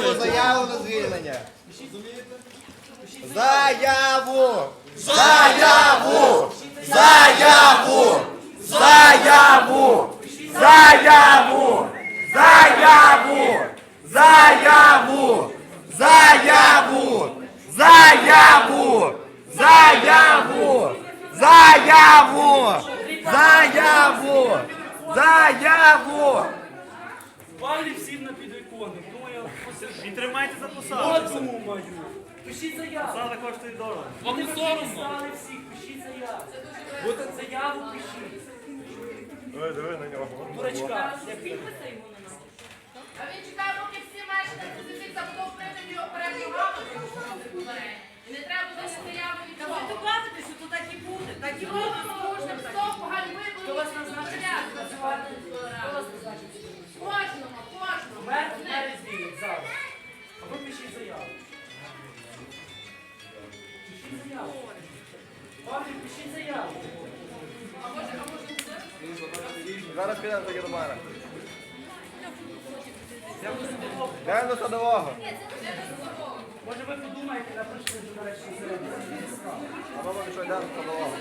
ви заяву на звільнення. Заяву! Заяву! Заяву! Заяву! Заяву! Заяву! Заяву! Заяву! Заяву! Заяву! Заяву! Заяву! Заяву! Палі всім на підвіконник. Думаю, І тримайте за посаду. одному маю. Пишіть заяву. Посада коштує дорого. Вам не соромно? Стали всіх, пишіть заяву. Заяву пишіть. Диви на нього. Дурачка. А він чекає, поки всі мешканці цих забудов прийдуть його перед програму, заяву. Павлік, пишіть заяву. Зараз підемо до. Я садового. Йдемо до садового. Може ви подумаєте, напишете, до речі, заяву. А мама, що йдемо до садового.